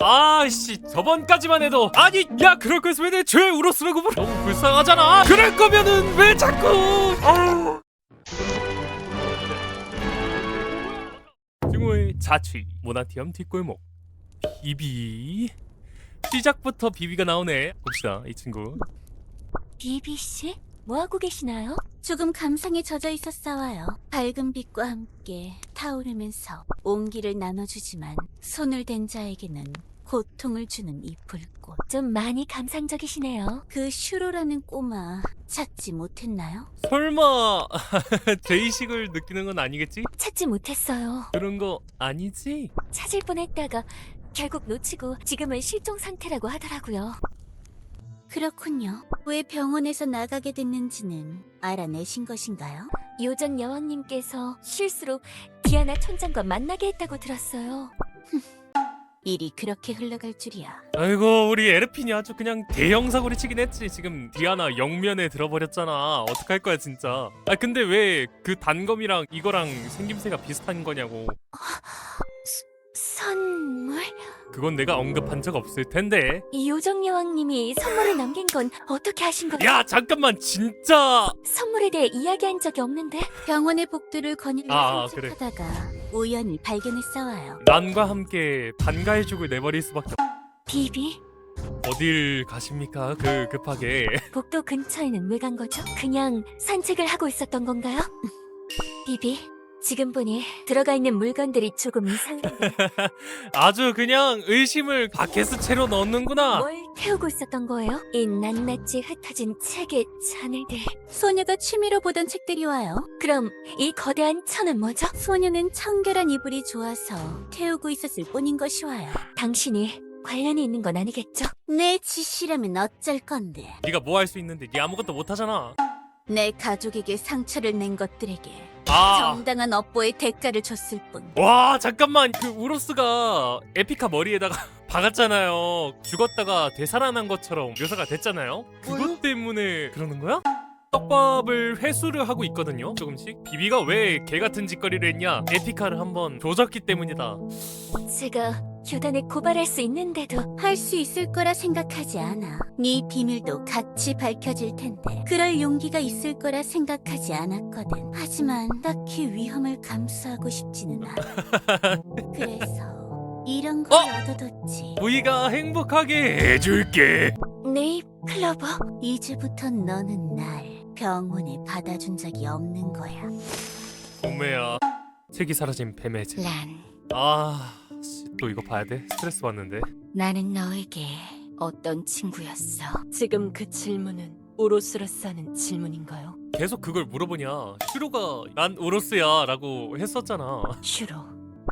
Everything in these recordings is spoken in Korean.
아씨 저번까지만 해도. 아니 야 그럴 거였으면 내죄 울었으라고 불러 너무 불쌍하잖아. 그럴 거면은 왜 자꾸. 아우. 증오의 자취 모나티엄 뒷골목. 비비. 시작부터 비비가 나오네. 봅시다 이 친구. 비비 씨, 뭐 하고 계시나요? 조금 감상에 젖어 있었어요. 밝은 빛과 함께 타오르면서 온기를 나눠주지만 손을 댄 자에게는 고통을 주는 이 불꽃. 좀 많이 감상적이시네요. 그 슈로라는 꼬마 찾지 못했나요? 설마 제의식을 느끼는 건 아니겠지? 찾지 못했어요. 그런 거 아니지? 찾을 뻔했다가 결국 놓치고 지금은 실종 상태라고 하더라고요. 그렇군요. 왜 병원에서 나가게 됐는지는 알아내신 것인가요? 요정 여왕님께서 실수로 디아나 촌장과 만나게 했다고 들었어요. 일이 그렇게 흘러갈 줄이야. 아이고 우리 에르핀이 아주 그냥 대형 사고를 치긴 했지 지금 디아나 영면에 들어버렸잖아 어떡할 거야 진짜 아 근데 왜 그 단검이랑 이거랑 생김새가 비슷한 거냐고 선물? 그건 내가 언급한 적 없을 텐데 이 요정 여왕님이 선물을 남긴 건 어떻게 하신 거예요? 야 잠깐만 진짜 선물에 대해 이야기한 적이 없는데? 병원의 복도를 거닐러 아, 산책하다가 우연히 발견했어와요. 난과 함께 반가해죽을 내버릴 수밖에 없... 비비? 어딜 가십니까 그 급하게 복도 근처에는 왜 간 거죠? 그냥 산책을 하고 있었던 건가요? 비비, 지금 보니 들어가 있는 물건들이 조금 이상한데. 아주 그냥 의심을 바켓스 채로 넣는구나. 뭘 태우고 있었던 거예요? 이 낱낱이 흩어진 책의 잔을들. 소녀가 취미로 보던 책들이 와요. 그럼 이 거대한 천은 뭐죠? 소녀는 청결한 이불이 좋아서 태우고 있었을 뿐인 것이 와요. 당신이 관련이 있는 건 아니겠죠? 내 지시라면 어쩔 건데? 네가 뭐 할 수 있는데 네 아무것도 못 하잖아. 내 가족에게 상처를 낸 것들에게 아. 정당한 업보의 대가를 줬을 뿐. 와 잠깐만. 그 우로스가 에피카 머리에다가 박았잖아요. 죽었다가 되살아난 것처럼 묘사가 됐잖아요. 그것 때문에 그러는 거야? 떡밥을 회수를 하고 있거든요 조금씩. 비비가 왜 개같은 짓거리를 했냐? 에피카를 한번 조졌기 때문이다. 제가 교단에 고발할 수 있는데도 할 수 있을 거라 생각하지 않아. 네 비밀도 같이 밝혀질 텐데 그럴 용기가 있을 거라 생각하지 않았거든. 하지만 딱히 위험을 감수하고 싶지는 않아. 그래서 이런 걸 어? 얻어뒀지. 우리가 행복하게 해줄게 네잎 클로버. 이제부터 너는 날 병원에 받아준 적이 없는 거야. 동매야 책이 사라진 뱀의 재 란. 아... 씨, 또 이거 봐야 돼? 스트레스 받는데 나는 너에게 어떤 친구였어? 지금 그 질문은 오로스로스 하는 질문인가요? 계속 그걸 물어보냐 슈로가 난 우로스야 라고 했었잖아 슈로,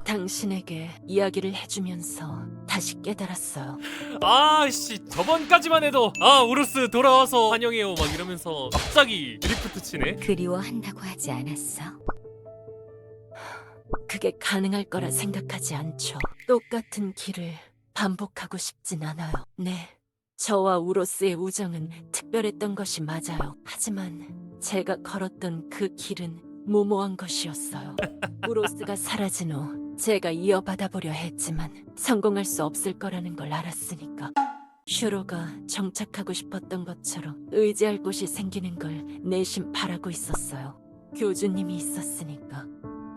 당신에게 이야기를 해주면서 다시 깨달았어요. 아씨 저번까지만 해도 아 우루스 돌아와서 환영해요 막 이러면서 갑자기 드리프트 치네 그리워한다고 하지 않았어? 그게 가능할 거라 생각하지 않죠. 똑같은 길을 반복하고 싶진 않아요. 네. 저와 우로스의 우정은 특별했던 것이 맞아요. 하지만 제가 걸었던 그 길은 무모한 것이었어요. 우로스가 사라진 후 제가 이어받아 보려 했지만 성공할 수 없을 거라는 걸 알았으니까. 슈로가 정착하고 싶었던 것처럼 의지할 곳이 생기는 걸 내심 바라고 있었어요. 교주님이 있었으니까.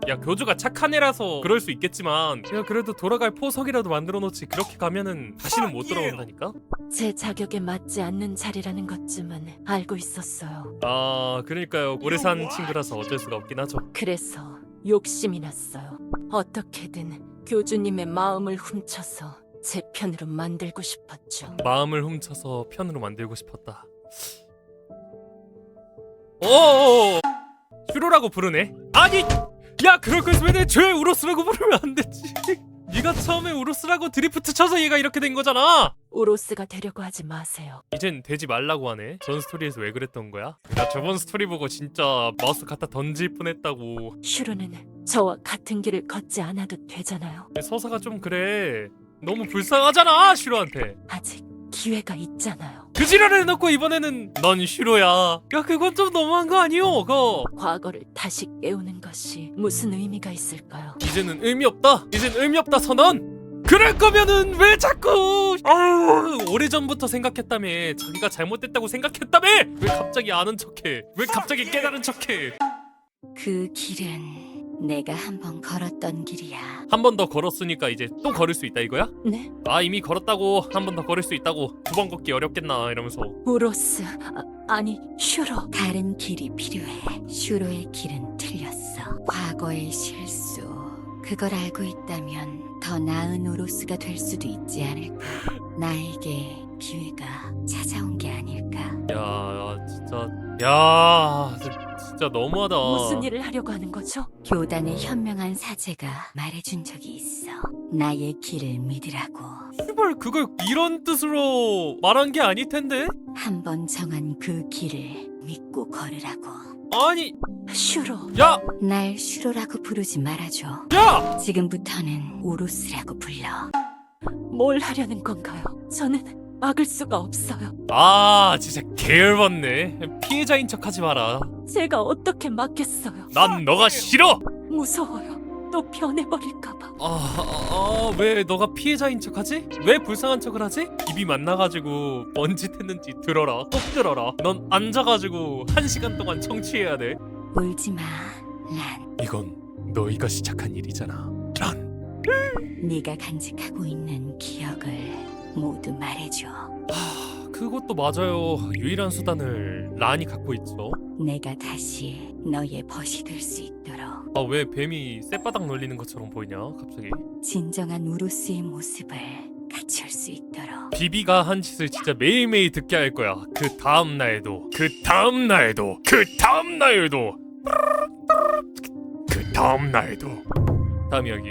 야 교주가 착한 애라서 그럴 수 있겠지만 야 그래도 돌아갈 포석이라도 만들어 놓지 그렇게 가면은 다시는 못 돌아온다니까? 제 자격에 맞지 않는 자리라는 것쯤은 알고 있었어요. 아 그러니까요. 오래 산 친구라서 어쩔 수가 없긴 하죠. 그래서 욕심이 났어요. 어떻게든 교주님의 마음을 훔쳐서 제 편으로 만들고 싶었죠. 마음을 훔쳐서 편으로 만들고 싶었다. 오오오. 슈로라고 부르네? 아니 야 그럴 거였으면 내죄 우로스라고 부르면 안 되지 네가 처음에 우로스라고 드리프트 쳐서 얘가 이렇게 된 거잖아 오로스가 되려고 하지 마세요. 이젠 되지 말라고 하네. 전 스토리에서 왜 그랬던 거야? 나 저번 스토리 보고 진짜 마우스 갖다 던질 뻔했다고. 슈로는 저와 같은 길을 걷지 않아도 되잖아요. 서사가 좀 그래. 너무 불쌍하잖아 슈로한테. 아직 기회가 있잖아요. 그 지랄을 해놓고 이번에는 넌 슈로야. 야 그건 좀 너무한 거 아니오? 그거. 과거를 다시 깨우는 것이 무슨 의미가 있을까요? 이제는 의미 없다. 이젠 의미 없다 선언. 그럴 거면은 왜 자꾸 오래전부터 생각했다며 자기가 잘못됐다고 생각했다며 왜 갑자기 아는 척해 왜 갑자기 깨달은 척해 그 길은 내가 한번 걸었던 길이야. 한 번 더 걸었으니까 이제 또 걸을 수 있다 이거야? 네? 아 이미 걸었다고 한 번 더 걸을 수 있다고 두 번 걷기 어렵겠나 이러면서 우로스 아, 아니 슈로 다른 길이 필요해. 슈로의 길은 틀렸어. 과거의 실수. 그걸 알고 있다면 더 나은 오로스가 될 수도 있지 않을까. 나에게 기회가 찾아온 게 아닐까. 야, 야 진짜 야 진짜 너무하다 무슨 일을 하려고 하는 거죠? 교단의 현명한 사제가 말해준 적이 있어. 나의 길을 믿으라고. 씨발 그걸 이런 뜻으로 말한 게 아닐 텐데 한 번 정한 그 길을 믿고 걸으라고. 아니 슈로 야 날 슈로라고 부르지 말아줘. 야! 지금부터는 오로스라고 불러. 뭘 하려는 건가요? 저는 막을 수가 없어요. 아 진짜 개열받네 피해자인 척 하지 마라 제가 어떻게 막겠어요? 난 너가 싫어 무서워요. 또 변해버릴까봐. 아, 아왜 너가 피해자인 척 하지? 왜 불쌍한 척을 하지? 입이 만나가지고 뭔 짓 했는지 들어라 꼭 들어라 넌 앉아가지고 한 시간 동안 청취해야 돼 울지 마, 란. 이건 너희가 시작한 일이잖아 란 네가 간직하고 있는 기억을 모두 말해줘. 하, 그것도 맞아요. 유일한 수단을 란이 갖고 있죠. 내가 다시 너의 벗이 될 수 있도록. 아 왜 뱀이 쌔바닥 놀리는 것처럼 보이냐 갑자기? 진정한 우루스의 모습을 갖출 수 있도록. 비비가 한 짓을 진짜 매일매일 듣게 할 거야. 그 다음 날에도 그 다음 날에도 그 다음 날에도. 그 다음 날에도. 다음 이야기